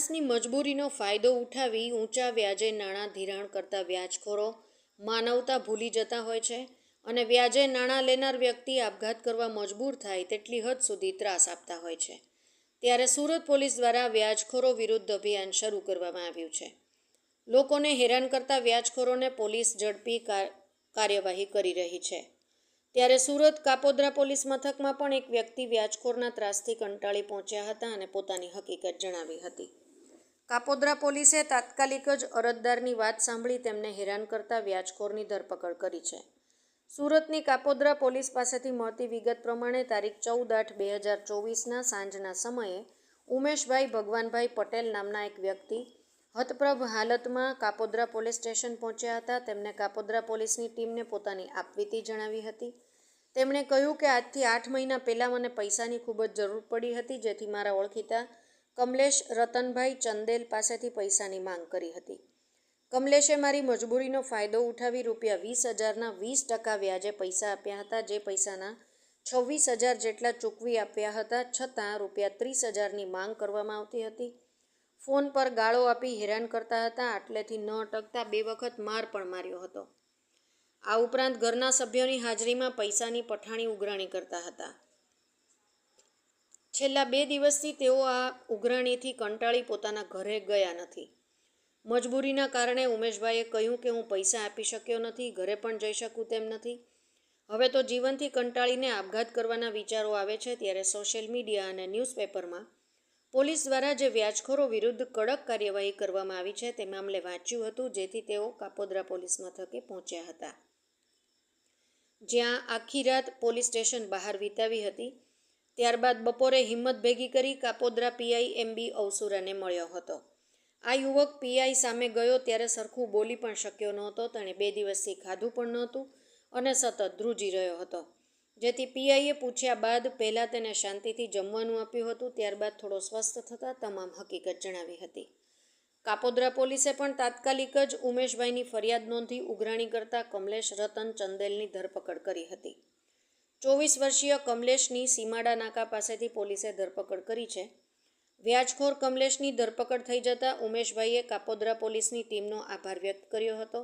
માણસની મજબૂરીનો ફાયદો ઉઠાવી ઊંચા વ્યાજે નાણાં ધિરાણ કરતા વ્યાજખોરો માનવતા ભૂલી જતા હોય છે અને વ્યાજે નાણાં લેનાર વ્યક્તિ આપઘાત કરવા મજબૂર થાય તેટલી હદ સુધી ત્રાસ આપતા હોય છે. ત્યારે સુરત પોલીસ દ્વારા વ્યાજખોરો વિરુદ્ધ અભિયાન શરૂ કરવામાં આવ્યું છે. લોકોને હેરાન કરતા વ્યાજખોરોને પોલીસ ઝડપી કાર્યવાહી કરી રહી છે. ત્યારે સુરત કાપોદ્રા પોલીસ મથકમાં પણ એક વ્યક્તિ વ્યાજખોરના ત્રાસથી કંટાળી પહોંચ્યા હતા અને પોતાની હકીકત જણાવી હતી. કાપોદ્રા પોલીસે તાત્કાલિક જ અરજદારની વાત સાંભળી તેમને હેરાન કરતા વ્યાજખોરની ધરપકડ કરી છે. સુરતની કાપોદ્રા પોલીસ પાસેથી મળતી વિગત પ્રમાણે તારીખ ચૌદ આઠ બે હજાર ચોવીસના સાંજના સમયે ઉમેશભાઈ ભગવાનભાઈ પટેલ નામના એક વ્યક્તિ હતપ્રભ હાલતમાં કાપોદ્રા પોલીસ સ્ટેશન પહોંચ્યા હતા. તેમને કાપોદ્રા પોલીસની ટીમને પોતાની આપવીતી જણાવી હતી. તેમણે કહ્યું કે આજથી આઠ મહિના પહેલાં મને પૈસાની ખૂબ જ જરૂર પડી હતી, જેથી મારા ઓળખીતા કમલેશ રતનભાઈ ચંદેલ પાસેથી પૈસાની માંગ કરી હતી. કમલેશે મારી મજબૂરીનો ફાયદો ઉઠાવી રૂપિયા વીસ હજારના વીસ ટકા વ્યાજે પૈસા આપ્યા હતા, જે પૈસાના છવ્વીસ હજાર જેટલા ચૂકવી આપ્યા હતા, છતાં રૂપિયા ત્રીસ હજારની માંગ કરવામાં આવતી હતી. ફોન પર ગાળો આપી હેરાન કરતા હતા, આટલેથી ન અટકતા બે વખત માર પણ માર્યો હતો. આ ઉપરાંત ઘરના સભ્યોની હાજરીમાં પૈસાની પઠાણી ઉઘરાણી કરતા હતા. છેલ્લા બે દિવસથી તેઓ આ ઉઘરાણીથી કંટાળી પોતાના ઘરે ગયા નથી. મજબૂરીના કારણે ઉમેશભાઈએ કહ્યું કે હું પૈસા આપી શક્યો નથી, ઘરે પણ જઈ શકું તેમ નથી. હવે તો જીવનથી કંટાળીને આપઘાત કરવાના વિચારો આવે છે ત્યારે સોશિયલ મીડિયા અને ન્યૂઝપેપરમાં પોલીસ દ્વારા જે વ્યાજખોરો વિરુદ્ધ કડક કાર્યવાહી કરવામાં આવી છે તે મામલે વાંચ્યું હતું, જેથી તેઓ કાપોદ્રા પોલીસ મથકે પહોંચ્યા હતા. જ્યાં આખી રાત પોલીસ સ્ટેશન બહાર વિતાવી હતી ત્યારબાદ બપોરે હિંમત ભેગી કરી કાપોદ્રા પીઆઈ એમબી અવસુરાને મળ્યો હતો. આ યુવક પીઆઈ સામે ગયો ત્યારે સરખું બોલી પણ શક્યો નહોતો, તેણે બે દિવસથી ખાધું પણ નહોતું અને સતત ધ્રુજી રહ્યો હતો. જેથી પીઆઈએ પૂછ્યા બાદ પહેલાં તેને શાંતિથી જમવાનું આપ્યું હતું, ત્યારબાદ થોડો સ્વસ્થ થતાં તમામ હકીકત જણાવી હતી. કાપોદ્રા પોલીસે પણ તાત્કાલિક જ ઉમેશભાઈની ફરિયાદ નોંધી ઉઘરાણી કરતા કમલેશ રતન ચંદેલની ધરપકડ કરી હતી. ચોવીસ વર્ષીય કમલેશની સીમાડા નાકા પાસેથી પોલીસે ધરપકડ કરી છે. વ્યાજખોર કમલેશની ધરપકડ થઈ જતાં ઉમેશભાઈએ કાપોદ્રા પોલીસની ટીમનો આભાર વ્યક્ત કર્યો હતો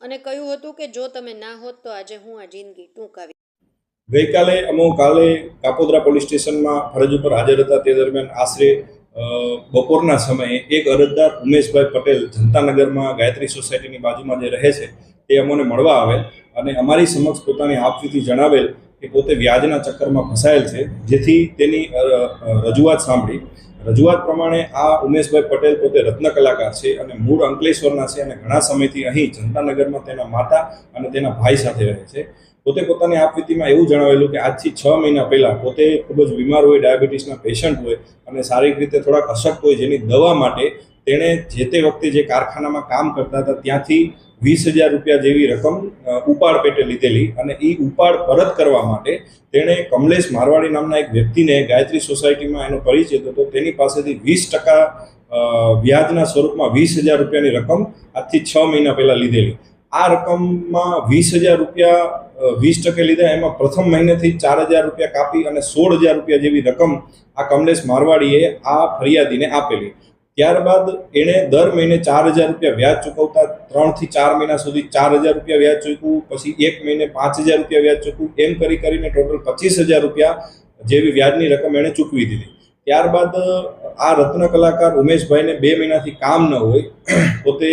અને કહ્યું હતું કે જો તમે ના હોત તો આજે હું આ જિંદગી ટૂંકાવી ગઈકાલે અમો કાલે કાપોદ્રા પોલીસ સ્ટેશનમાં ફરજ ઉપર હાજર હતા. તે દરમિયાન આશરે બપોરના સમયે એક અરજદાર ઉમેશભાઈ પટેલ જનતાનગરમાં ગાયત્રી સોસાયટીની બાજુમાં જે રહે છે તે અમોને મળવા આવેલ અને અમારી સમક્ષ પોતાની આપવીથી જણાવેલ કે પોતે વ્યાજના ચક્કરમાં ફસાયેલ છે, જેથી તેની રજૂઆત સાંભળી. રજૂઆત પ્રમાણે આ ઉમેશભાઈ પટેલ પોતે રત્ન કલાકાર છે અને મૂળ અંકલેશ્વરના છે અને ઘણા સમયથી અહીં જનતાનગરમાં તેના માતા અને તેના ભાઈ સાથે રહે છે. પોતે પોતાની આપવીતીમાં એવું જણાવેલું કે આજથી છ મહિના પહેલાં પોતે ખૂબ જ બીમાર હોય, ડાયાબિટીસના પેશન્ટ હોય અને શારીરિક રીતે થોડાક અશક્ત હોય જેની દવા માટે તેણે જે તે વખતે જે કારખાનામાં કામ કરતા હતા ત્યાંથી વીસ હજાર રૂપિયા જેવી રકમ ઉપાડ પેટે લીધેલી અને એ ઉપાડ પરત કરવા માટે તેણે કમલેશ મારવાડી નામના એક વ્યક્તિને ગાયત્રી સોસાયટીમાં એનો પરિચય હતો. તેની પાસેથી વીસ ટકા વ્યાજના સ્વરૂપમાં વીસ હજાર રૂપિયાની રકમ આજથી છ મહિના પહેલાં લીધેલી. આ રકમમાં વીસ હજાર રૂપિયા વીસ ટકે લીધા. એમાં પ્રથમ મહિનેથી ચાર હજાર રૂપિયા કાપી અને સોળ હજાર રૂપિયા જેવી રકમ આ કમલેશ મારવાડીએ આ ફરિયાદીને આપેલી. ત્યારબાદ એણે દર મહિને ચાર હજાર રૂપિયા વ્યાજ ચૂકવતા ત્રણથી ચાર મહિના સુધી ચાર હજાર રૂપિયા વ્યાજ ચૂકવું, પછી એક મહિને પાંચ હજાર રૂપિયા વ્યાજ ચૂકવું, એમ કરી કરીને ટોટલ પચીસ હજાર રૂપિયા જેવી વ્યાજની રકમ એણે ચૂકવી દીધી. ત્યારબાદ આ રત્ન કલાકાર ઉમેશભાઈને બે મહિનાથી કામ ન હોય, પોતે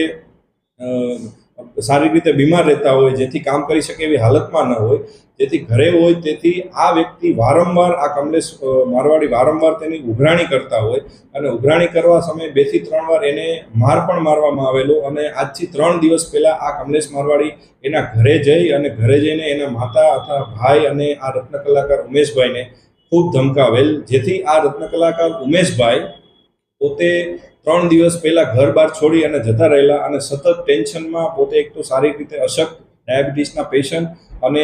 શારીરિક રીતે બીમાર રહેતા હોય, જેથી કામ કરી શકે એવી હાલતમાં ન હોય. જેથી ઘરે હોય તેથી આ વ્યક્તિ વારંવાર આ કમલેશ મારવાડી વારંવાર તેની ઉઘરાણી કરતા હોય અને ઉઘરાણી કરવા સમયે બેથી ત્રણ વાર એને માર પણ મારવામાં આવેલો અને આજથી ત્રણ દિવસ પહેલાં આ કમલેશ મારવાડી એના ઘરે જઈ અને ઘરે જઈને એના માતા અથવા ભાઈ અને આ રત્ન કલાકાર ઉમેશભાઈને ખૂબ ધમકાવેલ. જેથી આ રત્ન કલાકાર ઉમેશભાઈ પોતે ત્રણ દિવસ પહેલા ઘર બહાર છોડી અને જતા રહેલા અને સતત ટેન્શનમાં પોતે એક તો શારીરિક રીતે અશક્ત, ડાયાબિટીસના પેશન્ટ અને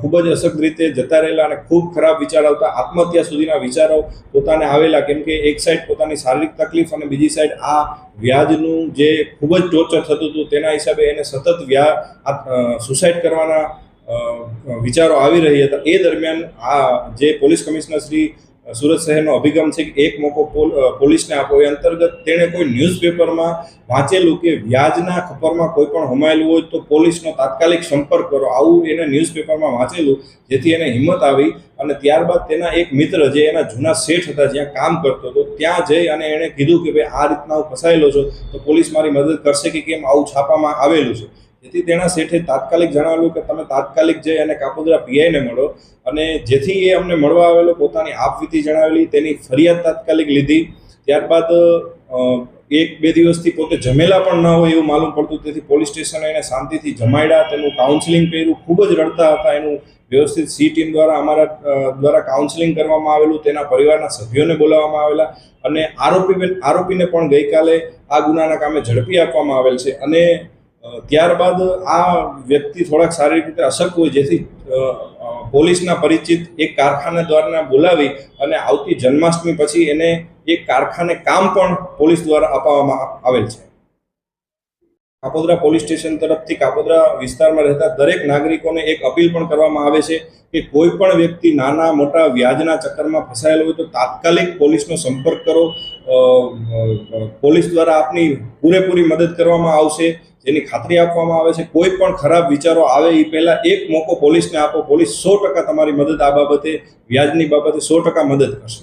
ખૂબ જ અશક્ત રીતે જતા રહેલા અને ખૂબ ખરાબ વિચાર આવતા આત્મહત્યા સુધીના વિચારો પોતાને આવેલા. કેમ કે એક સાઈડ પોતાની શારીરિક તકલીફ અને બીજી સાઈડ આ વ્યાજનું જે ખૂબ જ ટોર્ચર થતું હતું તેના હિસાબે એને સતત વ્યા સુસાઇડ કરવાના વિચારો આવી રહી હતા. એ દરમિયાન આ જે પોલીસ કમિશનર શ્રી સુરત શહેરનો અભિગમ છે કે એક મોકો પોલ- પોલીસને આપો એ અંતર્ગત તેણે કોઈ ન્યૂઝપેપરમાં વાંચેલું કે વ્યાજના ખપરમાં કોઈ પણ હોમાયેલું હોય તો પોલીસનો તાત્કાલિક સંપર્ક કરો. આવું એને ન્યૂઝપેપરમાં વાંચેલું, જેથી એને હિંમત આવી અને ત્યારબાદ તેના એક મિત્ર જે એના જૂના શેઠ હતા જ્યાં કામ કરતો હતો, ત્યાં જઈ અને એણે કીધું કે, ભાઈ, આ રીતના હું ફસાયેલો છું, તો પોલીસ મારી મદદ કરશે કે કેમ આવું છાપામાં આવેલું છે? જેથી તેના શેઠે તાત્કાલિક જણાવ્યું કે તમે તાત્કાલિક જઈ અને કાપોદરા પીઆઈને મળો. અને જેથી એ અમને મળવા આવેલો, પોતાની આપવીતી જણાવેલી, તેની ફરિયાદ તાત્કાલિક લીધી. ત્યારબાદ એક બે દિવસથી પોતે જમેલા પણ ન હોય એવું માલુમ પડતું. તેથી પોલીસ સ્ટેશને એને શાંતિથી જમાડ્યા તેનું કાઉન્સિલિંગ કર્યું. ખૂબ જ રડતા હતા એનું વ્યવસ્થિત સી ટીમ દ્વારા, અમારા દ્વારા કાઉન્સિલિંગ કરવામાં આવેલું. તેના પરિવારના સભ્યોને બોલાવવામાં આવેલા. અને આરોપી આરોપીને પણ ગઈકાલે આ ગુનાના કામે ઝડપી આપવામાં આવેલ છે. અને ત્યારબાદ આ વ્યક્તિ થોડાક શારીરિક રીતે અશક હોય જેથી પોલીસના પરિચિત એક કારખાના દ્વારા બોલાવી અને આવતી જન્માષ્ટમી પછી એને એક કારખાને કામ પણ પોલીસ દ્વારા અપાવવામાં આવેલ છે. કાપોદ્રા પોલીસ સ્ટેશન તરફથી કાપોદ્રા વિસ્તારમાં રહેતા દરેક નાગરિકોને એક અપીલ પણ કરવામાં આવે છે કે કોઈ પણ વ્યક્તિ નાના, મોટા વ્યાજના ચક્કરમાં ફસાયેલો હોય તો તાત્કાલિક પોલીસનો સંપર્ક કરો. પોલીસ દ્વારા આપની પૂરેપૂરી મદદ કરવામાં આવશે. જેની ખાતરી આપવામાં આવે છે, કોઈ પણ ખરાબ વિચારો આવે એ પહેલાં એક મોકો પોલીસને આપો, પોલીસ સો ટકા તમારી મદદ આ બાબતે, વ્યાજની બાબતે સો ટકા મદદ કરશે.